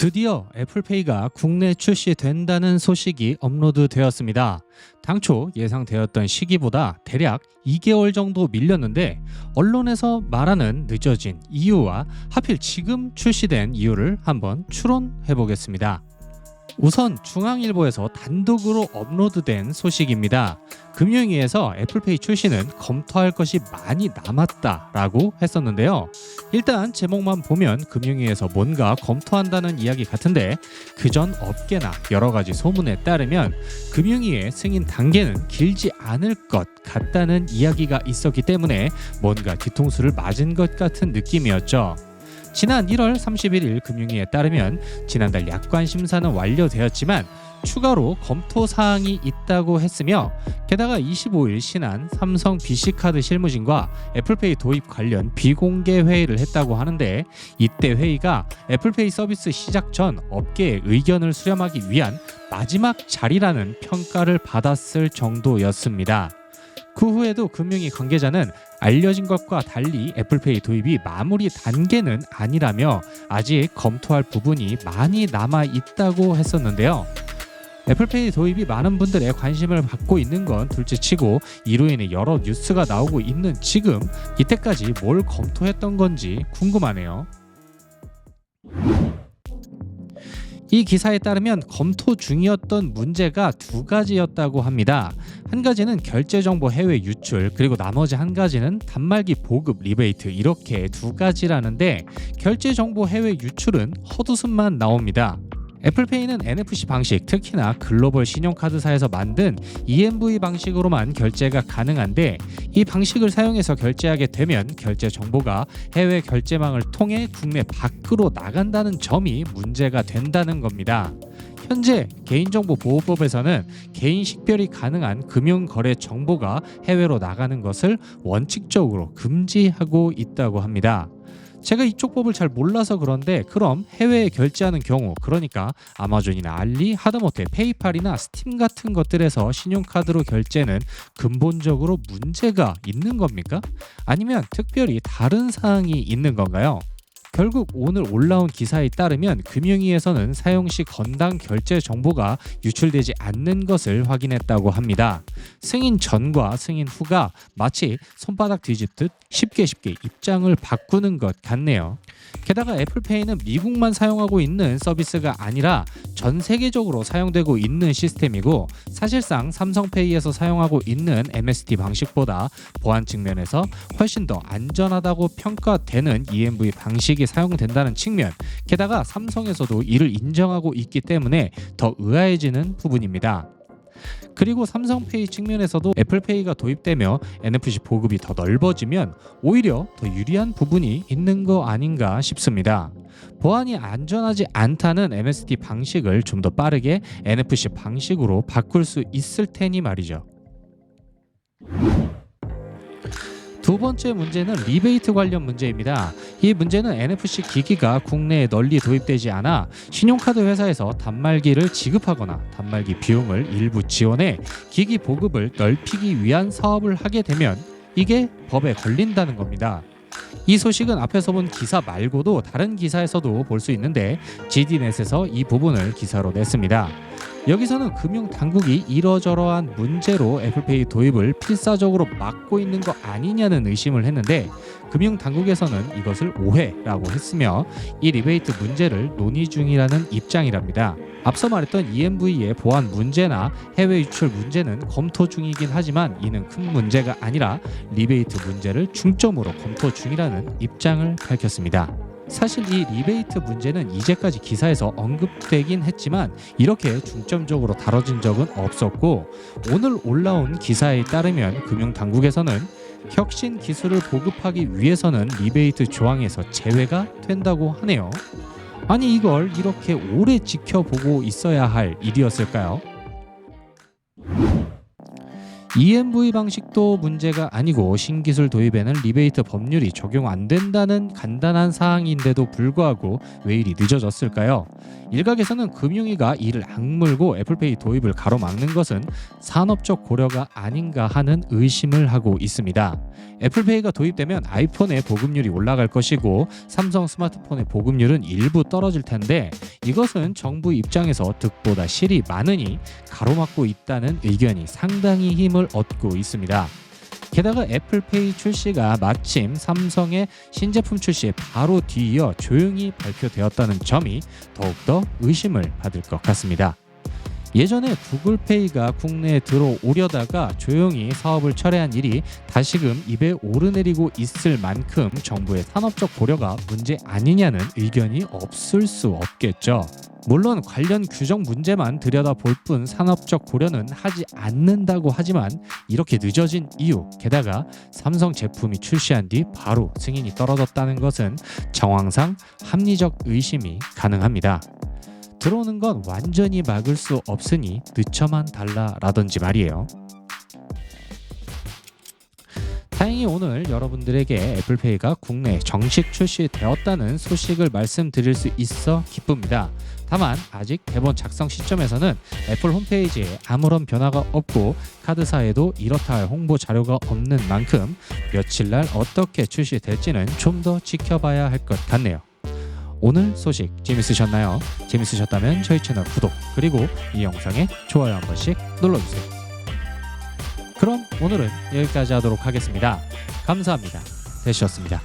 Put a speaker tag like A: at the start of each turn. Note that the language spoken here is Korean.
A: 드디어 애플페이가 국내 출시된다는 소식이 업로드되었습니다. 당초 예상되었던 시기보다 대략 2개월 정도 밀렸는데 언론에서 말하는 늦어진 이유와 하필 지금 출시된 이유를 한번 추론해 보겠습니다. 우선 중앙일보에서 단독으로 업로드된 소식입니다. 금융위에서 애플페이 출시는 검토할 것이 많이 남았다라고 했었는데요. 일단 제목만 보면 금융위에서 뭔가 검토한다는 이야기 같은데 그전 업계나 여러 가지 소문에 따르면 금융위의 승인 단계는 길지 않을 것 같다는 이야기가 있었기 때문에 뭔가 뒤통수를 맞은 것 같은 느낌이었죠. 지난 1월 31일 금융위에 따르면 지난달 약관 심사는 완료되었지만 추가로 검토 사항이 있다고 했으며 게다가 25일 신한 삼성 BC카드 실무진과 애플페이 도입 관련 비공개 회의를 했다고 하는데 이때 회의가 애플페이 서비스 시작 전 업계의 의견을 수렴하기 위한 마지막 자리라는 평가를 받았을 정도였습니다. 그 후에도 금융위 관계자는 알려진 것과 달리 애플페이 도입이 마무리 단계는 아니라며 아직 검토할 부분이 많이 남아 있다고 했었는데요. 애플페이 도입이 많은 분들의 관심을 받고 있는 건 둘째 치고 이로 인해 여러 뉴스가 나오고 있는 지금 이때까지 뭘 검토했던 건지 궁금하네요. 이 기사에 따르면 검토 중이었던 문제가 두 가지였다고 합니다. 한 가지는 결제 정보 해외 유출, 그리고 나머지 한 가지는 단말기 보급 리베이트 이렇게 두 가지라는데 결제 정보 해외 유출은 헛웃음만 나옵니다. 애플페이는 NFC 방식, 특히나 글로벌 신용카드사에서 만든 EMV 방식으로만 결제가 가능한데 이 방식을 사용해서 결제하게 되면 결제 정보가 해외 결제망을 통해 국내 밖으로 나간다는 점이 문제가 된다는 겁니다. 현재 개인정보보호법에서는 개인 식별이 가능한 금융거래 정보가 해외로 나가는 것을 원칙적으로 금지하고 있다고 합니다. 제가 이쪽 법을 잘 몰라서 그런데 그럼 해외에 결제하는 경우 그러니까 아마존이나 알리, 하다못해 페이팔이나 스팀 같은 것들에서 신용카드로 결제는 근본적으로 문제가 있는 겁니까? 아니면 특별히 다른 사항이 있는 건가요? 결국 오늘 올라온 기사에 따르면 금융위에서는 사용 시 건당 결제 정보가 유출되지 않는 것을 확인했다고 합니다. 승인 전과 승인 후가 마치 손바닥 뒤집듯 쉽게 쉽게 입장을 바꾸는 것 같네요. 게다가 애플페이는 미국만 사용하고 있는 서비스가 아니라 전 세계적으로 사용되고 있는 시스템이고 사실상 삼성페이에서 사용하고 있는 MST 방식보다 보안 측면에서 훨씬 더 안전하다고 평가되는 EMV 방식이 사용된다는 측면 게다가 삼성에서도 이를 인정하고 있기 때문에 더 의아해지는 부분입니다. 그리고 삼성페이 측면에서도 애플페이가 도입되며 NFC 보급이 더 넓어지면 오히려 더 유리한 부분이 있는 거 아닌가 싶습니다. 보안이 안전하지 않다는 MST 방식을 좀 더 빠르게 NFC 방식으로 바꿀 수 있을 테니 말이죠. 두 번째 문제는 리베이트 관련 문제입니다. 이 문제는 NFC 기기가 국내에 널리 도입되지 않아 신용카드 회사에서 단말기를 지급하거나 단말기 비용을 일부 지원해 기기 보급을 넓히기 위한 사업을 하게 되면 이게 법에 걸린다는 겁니다. 이 소식은 앞에서 본 기사 말고도 다른 기사에서도 볼 수 있는데 GD넷에서 이 부분을 기사로 냈습니다. 여기서는 금융 당국이 이러저러한 문제로 애플페이 도입을 필사적으로 막고 있는 거 아니냐는 의심을 했는데 금융 당국에서는 이것을 오해라고 했으며 이 리베이트 문제를 논의 중이라는 입장이랍니다. 앞서 말했던 EMV의 보안 문제나 해외 유출 문제는 검토 중이긴 하지만 이는 큰 문제가 아니라 리베이트 문제를 중점으로 검토 중이라는 입장을 밝혔습니다. 사실 이 리베이트 문제는 이제까지 기사에서 언급되긴 했지만 이렇게 중점적으로 다뤄진 적은 없었고 오늘 올라온 기사에 따르면 금융당국에서는 혁신 기술을 보급하기 위해서는 리베이트 조항에서 제외가 된다고 하네요. 아니 이걸 이렇게 오래 지켜보고 있어야 할 일이었을까요? EMV 방식도 문제가 아니고 신기술 도입에는 리베이트 법률이 적용 안 된다는 간단한 사항인데도 불구하고 왜 이리 늦어졌을까요? 일각에서는 금융위가 이를 악물고 애플페이 도입을 가로막는 것은 산업적 고려가 아닌가 하는 의심을 하고 있습니다. 애플페이가 도입되면 아이폰의 보급률이 올라갈 것이고 삼성 스마트폰의 보급률은 일부 떨어질 텐데 이것은 정부 입장에서 득보다 실이 많으니 가로막고 있다는 의견이 상당히 힘을 얻고 있습니다. 게다가 애플페이 출시가 마침 삼성의 신제품 출시에 바로 뒤이어 조용히 발표되었다는 점이 더욱더 의심을 받을 것 같습니다. 예전에 구글페이가 국내에 들어오려다가 조용히 사업을 철회한 일이 다시금 입에 오르내리고 있을 만큼 정부의 산업적 고려가 문제 아니냐는 의견이 없을 수 없겠죠. 물론 관련 규정 문제만 들여다볼 뿐 산업적 고려는 하지 않는다고 하지만 이렇게 늦어진 이유 게다가 삼성 제품이 출시한 뒤 바로 승인이 떨어졌다는 것은 정황상 합리적 의심이 가능합니다. 들어오는 건 완전히 막을 수 없으니 늦춰만 달라라든지 말이에요. 다행히 오늘 여러분들에게 애플페이가 국내에 정식 출시되었다는 소식을 말씀드릴 수 있어 기쁩니다. 다만 아직 대본 작성 시점에서는 애플 홈페이지에 아무런 변화가 없고 카드사에도 이렇다 할 홍보 자료가 없는 만큼 며칠 날 어떻게 출시될지는 좀 더 지켜봐야 할 것 같네요. 오늘 소식 재밌으셨나요? 재밌으셨다면 저희 채널 구독 그리고 이 영상에 좋아요 한 번씩 눌러주세요. 그럼 오늘은 여기까지 하도록 하겠습니다. 감사합니다. 되셨습니다.